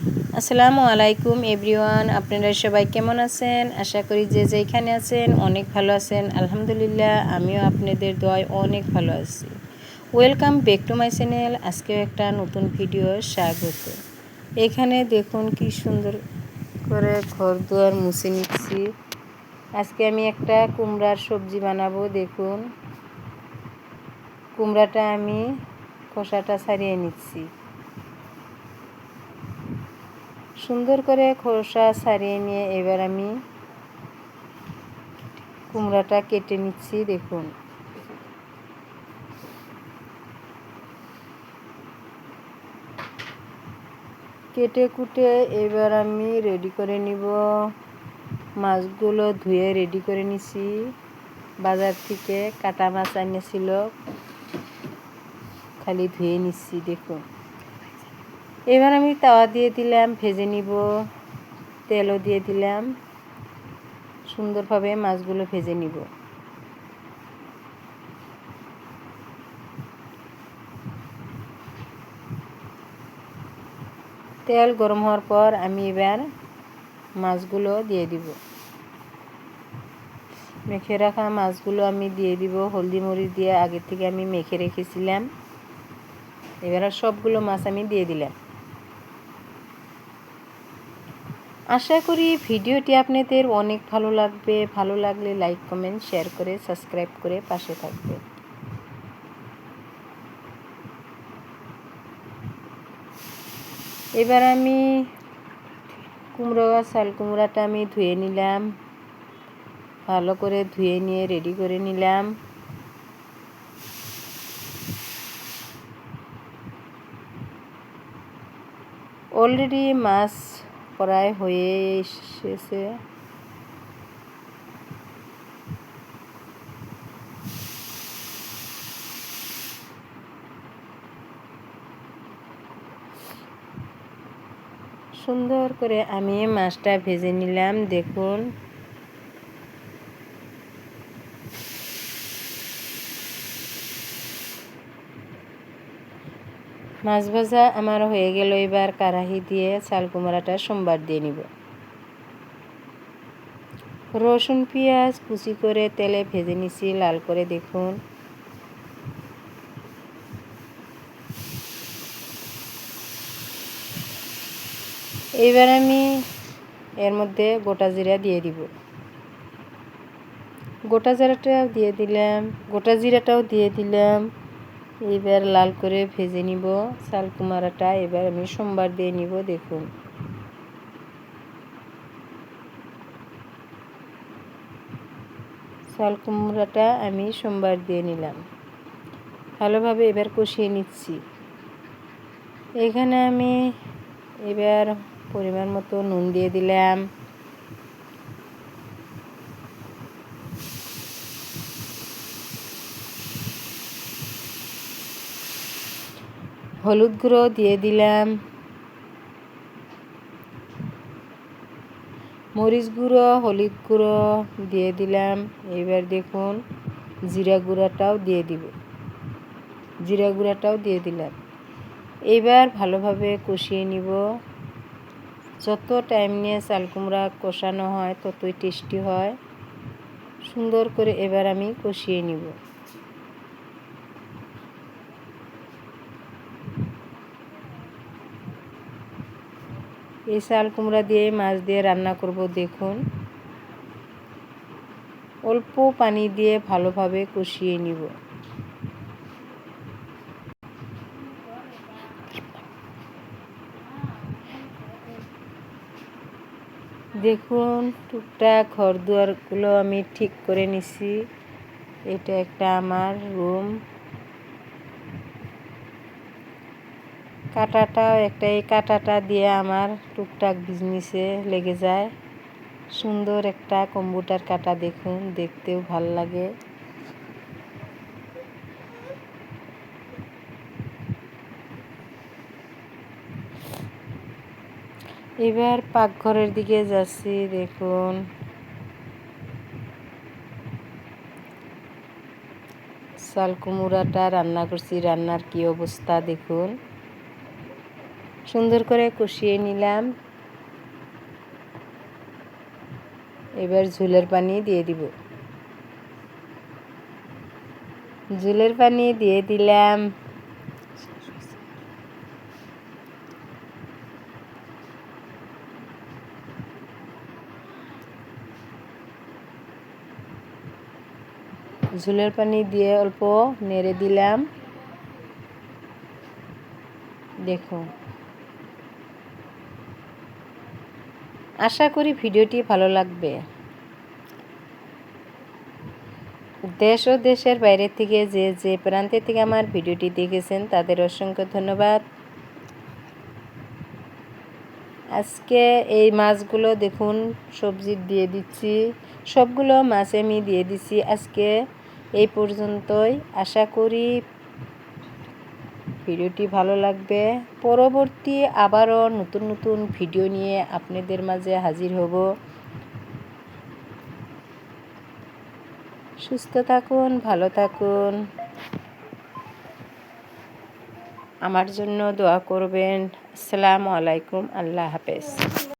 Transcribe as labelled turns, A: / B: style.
A: আসসালামু আলাইকুম এভরিওয়ান, আপনারা সবাই কেমন আছেন? আশা করি যে যেখানে আছেন অনেক ভালো আছেন। আলহামদুলিল্লাহ, আমিও আপনাদের দোয়ায় অনেক ভালো আছি। Welcome back to my channel আজকেও একটা নতুন ভিডিও স্বাগত। এখানে দেখুন কি সুন্দর করে ঘর দুয়ার মুছে নিচ্ছি। আজকে আমি একটা কুমড়ার সবজি বানাবো, দেখুন। কুমড়াটা আমি খোসাটা ছাড়িয়ে নিচ্ছি। সুন্দর করে খোসা ছাড়িয়ে নিয়ে এবার আমি কুমড়াটা কেটে নিচ্ছি, দেখুন। কেটে কুটে এবার আমি রেডি করে নিব। মাছগুলো ধুয়ে রেডি করে নিছি। বাজার থেকে কাটা মাছ আনিয়েছিল খালি ধুয়ে নিচ্ছি, দেখুন। এবার আমি তাওয়া দিয়ে দিলাম, ভেজে নিব, তেলও দিয়ে দিলাম, সুন্দরভাবে মাছগুলো ভেজে নিব। তেল গরম হওয়ার পর আমি এবার মাছগুলো দিয়ে দিব। মেখে রাখা মাছগুলো আমি দিয়ে দিব, হলদি মরিচ দিয়ে আগে থেকে আমি মেখে রেখেছিলাম। এবার সবগুলো মাছ আমি দিয়ে দিলাম। আশা করি ভিডিওটি আপনাদের অনেক ভালো লাগবে। ভালো লাগলে লাইক কমেন্ট শেয়ার করে সাবস্ক্রাইব করে পাশে থাকবে। এবার আমি কুমড়ো চাল কুমড়াটা আমি ধুয়ে নিলাম। ভালো করে ধুয়ে নিয়ে রেডি করে নিলাম। অলরেডি মাছ প্রায় হয়ে এসেছে। সুন্দর করে আমি মাছটা ভেজে নিলাম দেখুন। মাছ ভাজা আমার হয়ে গেল, এবার কারাহি দিয়ে চাল কুমড়াটা সোমবার দিয়ে নিব। রসুন, পেঁয়াজ কুচি করে তেলে ভেজে নিছি, লাল করে দেখুন। এবার আমি এর মধ্যে গোটা জিরা দিয়ে দিব। গোটা জিরাটাও দিয়ে দিলাম, গোটা জিরাটাও দিয়ে দিলাম। এবার লাল করে ভেজে নিব। চাল কুমারাটা এবার আমি সোমবার দিয়ে নিব, দেখুন। চাল কুমড়াটা আমি সোমবার দিয়ে নিলাম। ভালোভাবে এবার কষিয়ে নিচ্ছি। এখানে আমি এবার পরিমাণ মতো নুন দিয়ে দিলাম। হলুদ গুঁড়ো দিয়ে দিলাম। মরিচ গুঁড়ো, হলুদ গুঁড়ো দিয়ে দিলাম। এবার দেখুন, জিরা গুঁড়াটাও দিয়ে দিব। জিরা গুঁড়াটাও দিয়ে দিলাম। এবার ভালোভাবে কষিয়ে নিব। যত টাইম নিয়ে চাল কুমড়া কষানো হয়, ততই টেস্টি হয়। সুন্দর করে এবার আমি কষিয়ে নিব। এই চাল কুমড়া দিয়ে, মাছ দিয়ে রান্না করব, দেখুন। অল্প পানি দিয়ে ভালোভাবে কষিয়ে নিব। দেখুন, টুকটাক ঘর দুয়ারগুলো আমি ঠিক করে নিছি। এটা একটা আমার রুম। কাটাটাও একটা এই কাটাটা দিয়ে আমার টুকটাক বিজনেসে লেগে যায়। সুন্দর একটা কম্পিউটার কাটা দেখুন, দেখতেও ভালো লাগে। এবার পাকঘরের দিকে যাচ্ছি, দেখুন। চাল কুমড়াটা রান্না করছি, রান্নার কি অবস্থা দেখুন। সুন্দর করে কষিয়ে নিলাম। এবার ঝুলের পানি দিয়ে দিব। ঝুলের পানি দিয়ে দিলাম। ঝুলের পানি দিয়ে অল্প নেড়ে দিলাম। দেখো আশা করি ভিডিওটি ভালো লাগবে। দেশ ও দেশের বাইরে থেকে যে যে প্রান্তে থেকে আমার ভিডিওটি দেখেছেন, তাদের অসংখ্য ধন্যবাদ। আজকে এই মাছগুলো দেখুন, সবজি দিয়ে দিচ্ছি, সবগুলো মাছ আমি দিয়ে দিচ্ছি আজকে। এই পর্যন্তই, আশা করি ভিডিওটি ভালো লাগবে। পরবর্তী আবারও নতুন নতুন ভিডিও নিয়ে আপনাদের মাঝে হাজির হব। সুস্থ থাকুন, ভালো থাকুন। আমার জন্য দোয়া করবেন। আসসালামু আলাইকুম, আল্লাহ হাফেজ।